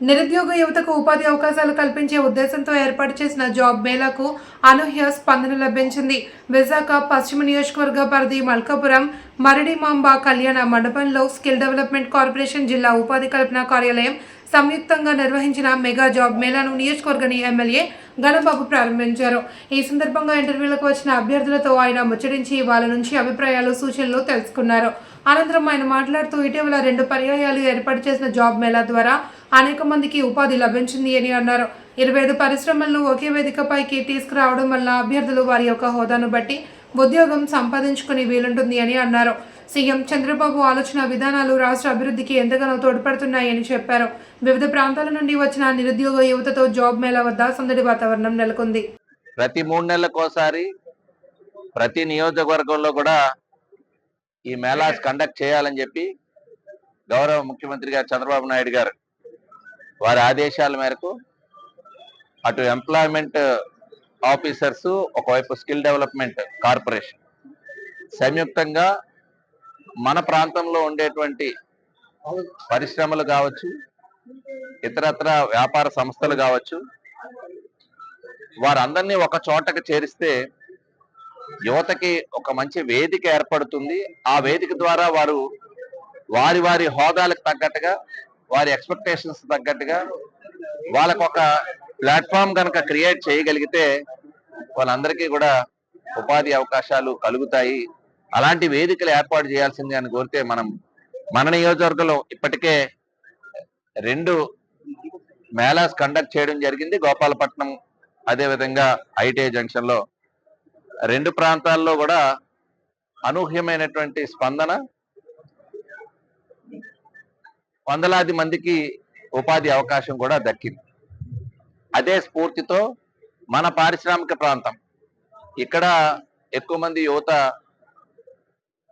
నిరుద్యోగ యువతకు ఉపాధి అవకాశాలు కల్పించే ఉద్దేశంతో ఏర్పాటు చేసిన జాబ్ మేళాకు అనూహ్య స్పందన లభించింది. విశాఖ పశ్చిమ నియోజకవర్గ పరిధి మల్కాపురం మరడిమాంబ కళ్యాణ మండపంలో స్కిల్ డెవలప్మెంట్ కార్పొరేషన్ జిల్లా ఉపాధి కల్పన కార్యాలయం సంయుక్తంగా నిర్వహించిన మెగా జాబ్ మేళాను నియోజకవర్గని ఎమ్మెల్యే గణబాబు ప్రారంభించారు. ఈ సందర్భంగా ఇంటర్వ్యూలకు వచ్చిన అభ్యర్థులతో ఆయన ముచ్చరించి వాళ్ళ నుంచి అభిప్రాయాలు సూచనలు తెలుసుకున్నారు. అనంతరం ఆయన మాట్లాడుతూ ఇటీవల రెండు పర్యాయాలు ఏర్పాటు చేసిన జాబ్ మేళా ద్వారా అనేక మందికి ఉపాధి లభించింది అని అన్నారు. ఇరవై ఐదు పరిశ్రమలను ఒకే వేదికపైకి తీసుకురావడం వల్ల అభ్యర్థులు వారి యొక్క హోదాను బట్టి ఉద్యోగం సంపాదించుకుని వీలుంటుంది అని అన్నారు. సీఎం చంద్రబాబు ఆలోచన విధానాలు రాష్ట్ర అభివృద్ధికి ఎంతగానో తోడ్పడుతున్నాయని చెప్పారు. వివిధ ప్రాంతాల నుండి వచ్చిన నిరుద్యోగ యువతతో జాబ్ మేళ వద్ద సందడి వాతావరణం నెలకొంది. ప్రతి మూడు నెలలకోసారి ప్రతి నియోజకవర్గంలో కూడా ఈ మేళాస్ కండక్ట్ చేయాలని చెప్పి గౌరవ ముఖ్యమంత్రి గారు చంద్రబాబు నాయుడు గారు వారి ఆదేశాల మేరకు అటు ఎంప్లాయ్మెంట్ ఆఫీసర్స్ ఒకవైపు స్కిల్ డెవలప్మెంట్ కార్పొరేషన్ సంయుక్తంగా మన ప్రాంతంలో ఉండేటువంటి పరిశ్రమలు కావచ్చు ఇతరత్ర వ్యాపార సంస్థలు కావచ్చు వారందరినీ ఒక చోటకి చేరిస్తే యువతకి ఒక మంచి వేదిక ఏర్పడుతుంది. ఆ వేదిక ద్వారా వారు వారి వారి హోదాలకు తగ్గట్టుగా వారి ఎక్స్పెక్టేషన్స్ తగ్గట్టుగా వాళ్ళకు ఒక ప్లాట్ఫామ్ కనుక క్రియేట్ చేయగలిగితే వాళ్ళందరికీ కూడా ఉపాధి అవకాశాలు కలుగుతాయి. అలాంటి వేదికలు ఏర్పాటు చేయాల్సింది అని కోరితే మనం మన నియోజకవర్గంలో ఇప్పటికే రెండు మేళాస్ కండక్ట్ చేయడం జరిగింది. గోపాలపట్నం అదే విధంగా ఐటీఐ జంక్షన్లో రెండు ప్రాంతాల్లో కూడా అనూహ్యమైనటువంటి స్పందన వందలాది మందికి ఉపాధి అవకాశం కూడా దక్కింది. అదే స్ఫూర్తితో మన పారిశ్రామిక ప్రాంతం. ఇక్కడ ఎక్కువ మంది యువత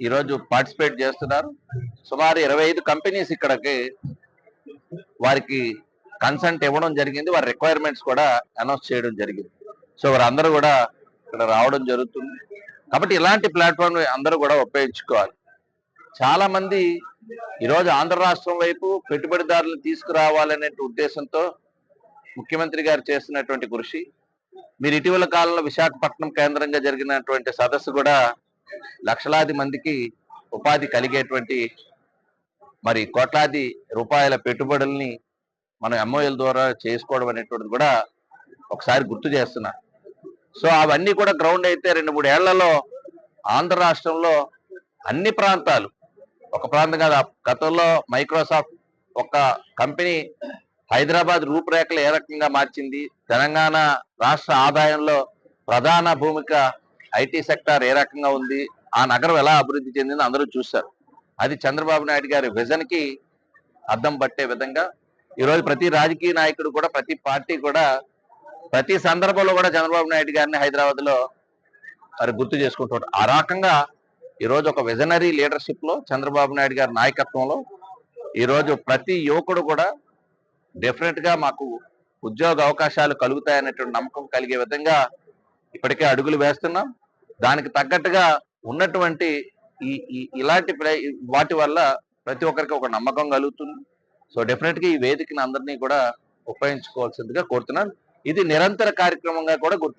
ఈరోజు పార్టిసిపేట్ చేస్తున్నారు. సుమారు ఇరవై ఐదు కంపెనీస్ ఇక్కడికి వారికి కన్సల్ట్ ఇవ్వడం జరిగింది. వారి రిక్వైర్మెంట్స్ కూడా అనౌన్స్ చేయడం జరిగింది. సో వారందరూ కూడా ఇక్కడ రావడం జరుగుతుంది. కాబట్టి ఇలాంటి ప్లాట్ఫామ్ అందరూ కూడా ఉపయోగించుకోవాలి. చాలా మంది ఈరోజు ఆంధ్ర రాష్ట్రం వైపు పెట్టుబడిదారులను తీసుకురావాలనే ఉద్దేశంతో ముఖ్యమంత్రి గారు చేస్తున్నటువంటి కృషి. మీరు ఇటీవల కాలంలో విశాఖపట్నం కేంద్రంగా జరిగినటువంటి సదస్సు కూడా లక్షలాది మందికి ఉపాధి కలిగేటువంటి మరి కోట్లాది రూపాయల పెట్టుబడుల్ని మనం ఎంఓఎల్ ద్వారా చేసుకోవడం అనేటువంటిది కూడా ఒకసారి గుర్తు చేస్తున్నా. సో అవన్నీ కూడా గ్రౌండ్ అయితే రెండు మూడు ఏళ్ళలో ఆంధ్ర రాష్ట్రంలో అన్ని ప్రాంతాలు ఒక ప్రాంతం కాదు గతంలో మైక్రోసాఫ్ట్ ఒక కంపెనీ హైదరాబాద్ రూపురేఖలు ఏ రకంగా మార్చింది తెలంగాణ రాష్ట్ర ఆదాయంలో ప్రధాన భూమిక ఐటీ సెక్టార్ ఏ రకంగా ఉంది ఆ నగరం ఎలా అభివృద్ధి చెందిందో అందరూ చూశారు అది చంద్రబాబు నాయుడు గారి విజన్కి అద్దం పట్టే విధంగా ఈరోజు ప్రతి రాజకీయ నాయకుడు కూడా ప్రతి పార్టీ కూడా ప్రతి సందర్భంలో కూడా చంద్రబాబు నాయుడు గారిని హైదరాబాద్లో మరి గుర్తు చేసుకుంటారు ఆ రకంగా ఈరోజు ఒక విజనరీ లీడర్షిప్లో చంద్రబాబు నాయుడు గారి నాయకత్వంలో ఈరోజు ప్రతి యువకుడు కూడా డెఫినెట్గా మాకు ఉద్యోగ అవకాశాలు కలుగుతాయనేటువంటి నమ్మకం కలిగే విధంగా ఇప్పటికే అడుగులు వేస్తున్నాం. దానికి తగ్గట్టుగా ఉన్నటువంటి ఈ ఇలాంటి వాటి వల్ల ప్రతి ఒక్కరికి ఒక నమ్మకం కలుగుతుంది. సో డెఫినెట్గా ఈ వేదికను అందరినీ కూడా ఉపయోగించుకోవాల్సిందిగా కోరుతున్నాను. ఇది నిరంతర కార్యక్రమంగా కూడా గుర్తించారు